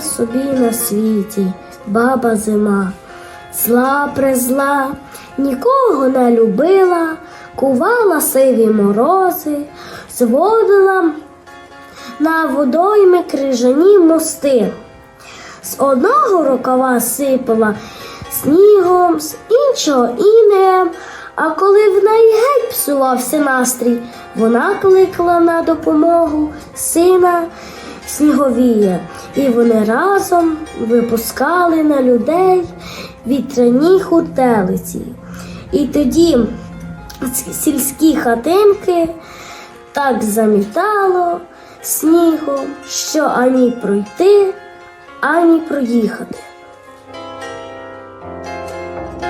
собі на світі баба зима, зла презла, нікого не любила, кувала сиві морози, зводила на водойми крижані мости. З одного рукава сипала снігом, з іншого інеєм, а коли в неї геть псувався настрій, вона кликала на допомогу сина Сніговія, і вони разом випускали на людей вітряні хутелиці. І тоді сільські хатинки так замітало снігом, що ані пройти, ані проїхати.